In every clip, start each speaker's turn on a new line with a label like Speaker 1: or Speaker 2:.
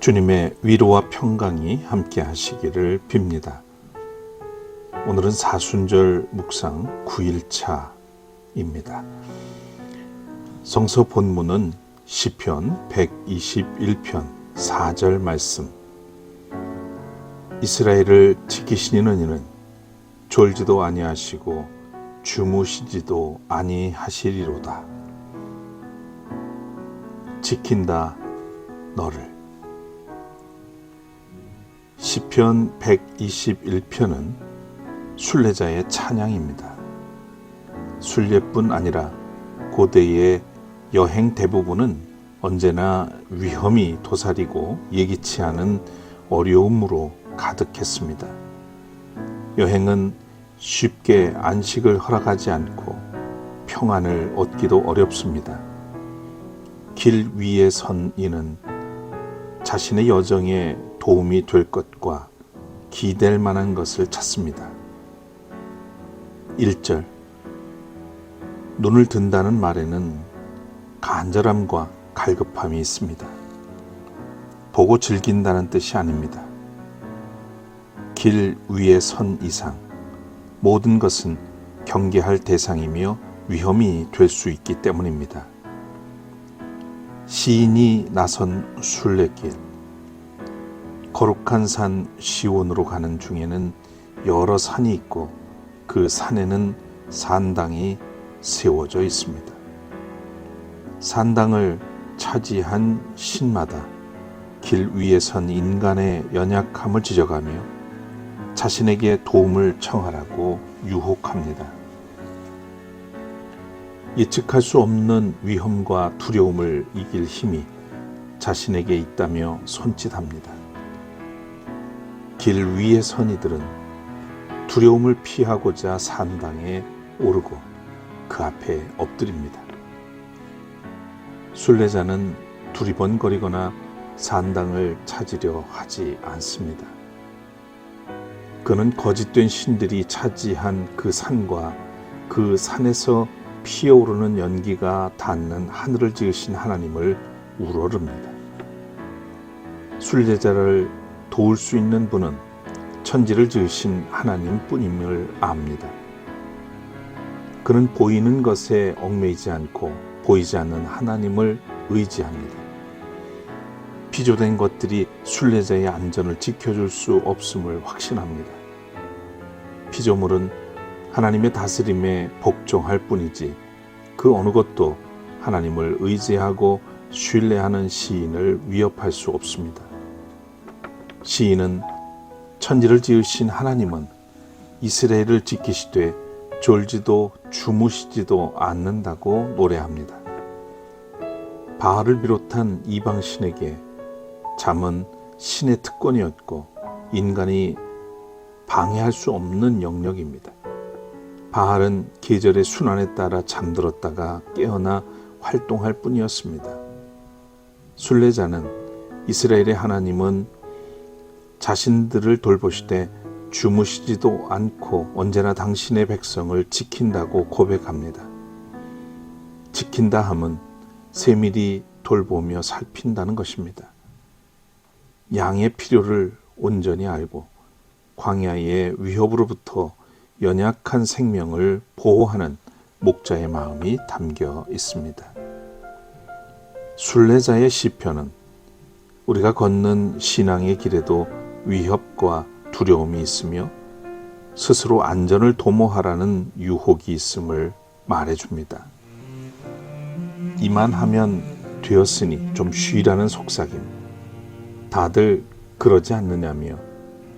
Speaker 1: 주님의 위로와 평강이 함께 하시기를 빕니다. 오늘은 사순절 묵상 9일차입니다. 성서 본문은 시편 121편 4절 말씀. 이스라엘을 지키시는 이는 졸지도 아니하시고 주무시지도 아니하시리로다. 지킨다 너를. 시편 121편은 순례자의 찬양입니다. 순례뿐 아니라 고대의 여행 대부분은 언제나 위험이 도사리고 예기치 않은 어려움으로 가득했습니다. 여행은 쉽게 안식을 허락하지 않고 평안을 얻기도 어렵습니다. 길 위에 선 이는 자신의 여정에 도움이 될 것과 기댈 만한 것을 찾습니다. 1절 눈을 든다는 말에는 간절함과 갈급함이 있습니다. 보고 즐긴다는 뜻이 아닙니다. 길 위에 선 이상 모든 것은 경계할 대상이며 위험이 될 수 있기 때문입니다. 시인이 나선 순례길 거룩한 산 시온으로 가는 중에는 여러 산이 있고 그 산에는 산당이 세워져 있습니다. 산당을 차지한 신마다 길 위에 선 인간의 연약함을 지적하며 자신에게 도움을 청하라고 유혹합니다. 예측할 수 없는 위험과 두려움을 이길 힘이 자신에게 있다며 손짓합니다. 길 위에 선 이들은 두려움을 피하고자 산당에 오르고 그 앞에 엎드립니다. 순례자는 두리번거리거나 산당을 찾으려 하지 않습니다. 그는 거짓된 신들이 차지한 그 산과 그 산에서 피어오르는 연기가 닿는 하늘을 지으신 하나님을 우러릅니다. 순례자를 도울 수 있는 분은 천지를 지으신 하나님 뿐임을 압니다. 그는 보이는 것에 얽매이지 않고 보이지 않는 하나님을 의지합니다. 피조된 것들이 순례자의 안전을 지켜줄 수 없음을 확신합니다. 피조물은 하나님의 다스림에 복종할 뿐이지 그 어느 것도 하나님을 의지하고 신뢰하는 시인을 위협할 수 없습니다. 시인은 천지를 지으신 하나님은 이스라엘을 지키시되 졸지도 주무시지도 않는다고 노래합니다. 바알을 비롯한 이방 신에게 잠은 신의 특권이었고 인간이 방해할 수 없는 영역입니다. 바알은 계절의 순환에 따라 잠들었다가 깨어나 활동할 뿐이었습니다. 순례자는 이스라엘의 하나님은 자신들을 돌보시되 주무시지도 않고 언제나 당신의 백성을 지킨다고 고백합니다. 지킨다 함은 세밀히 돌보며 살핀다는 것입니다. 양의 필요를 온전히 알고 광야의 위협으로부터 연약한 생명을 보호하는 목자의 마음이 담겨 있습니다. 순례자의 시편은 우리가 걷는 신앙의 길에도 위협과 두려움이 있으며 스스로 안전을 도모하라는 유혹이 있음을 말해줍니다. 이만 하면 되었으니 좀 쉬라는 속삭임. 다들 그러지 않느냐며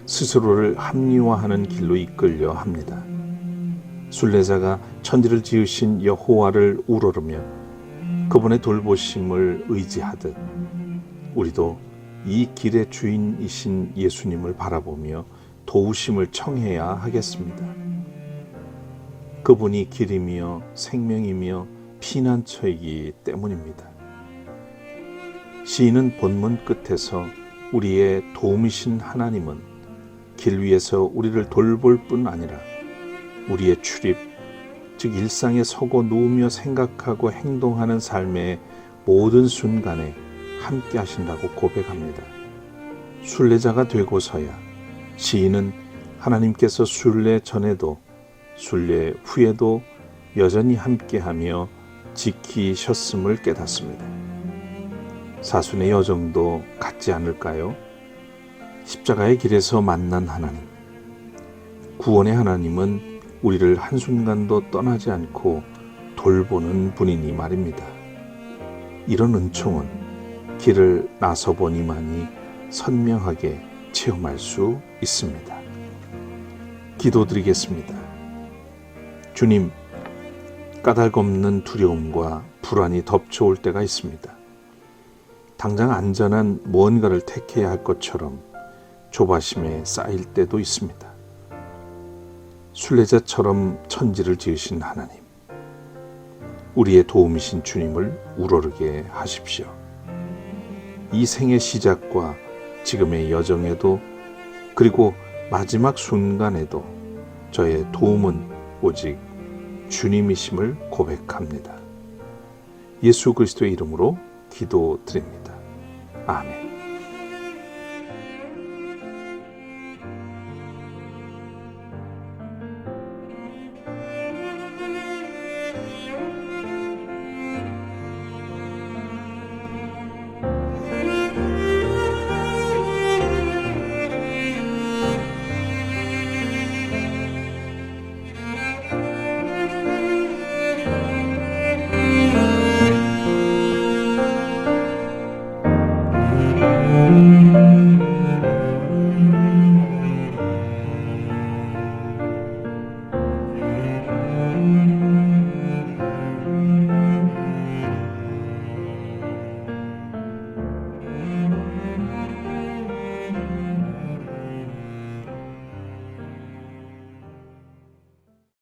Speaker 1: 스스로를 합리화하는 길로 이끌려 합니다. 순례자가 천지를 지으신 여호와를 우러르며 그분의 돌보심을 의지하듯 우리도 이 길의 주인이신 예수님을 바라보며 도우심을 청해야 하겠습니다. 그분이 길이며 생명이며 피난처이기 때문입니다. 시인은 본문 끝에서 우리의 도움이신 하나님은 길 위에서 우리를 돌볼 뿐 아니라 우리의 출입, 즉 일상에 서고 누우며 생각하고 행동하는 삶의 모든 순간에 함께 하신다고 고백합니다. 순례자가 되고서야 시인은 하나님께서 순례 전에도 순례 후에도 여전히 함께하며 지키셨음을 깨닫습니다. 사순의 여정도 같지 않을까요? 십자가의 길에서 만난 하나님. 구원의 하나님은 우리를 한순간도 떠나지 않고 돌보는 분이니 말입니다. 이런 은총은 길을 나서 보니만이 선명하게 체험할 수 있습니다. 기도드리겠습니다. 주님, 까닭 없는 두려움과 불안이 덮쳐올 때가 있습니다. 당장 안전한 무언가를 택해야 할 것처럼 조바심에 쌓일 때도 있습니다. 순례자처럼 천지를 지으신 하나님, 우리의 도움이신 주님을 우러르게 하십시오. 이 생의 시작과 지금의 여정에도 그리고 마지막 순간에도 저의 도움은 오직 주님이심을 고백합니다. 예수 그리스도의 이름으로 기도드립니다. 아멘.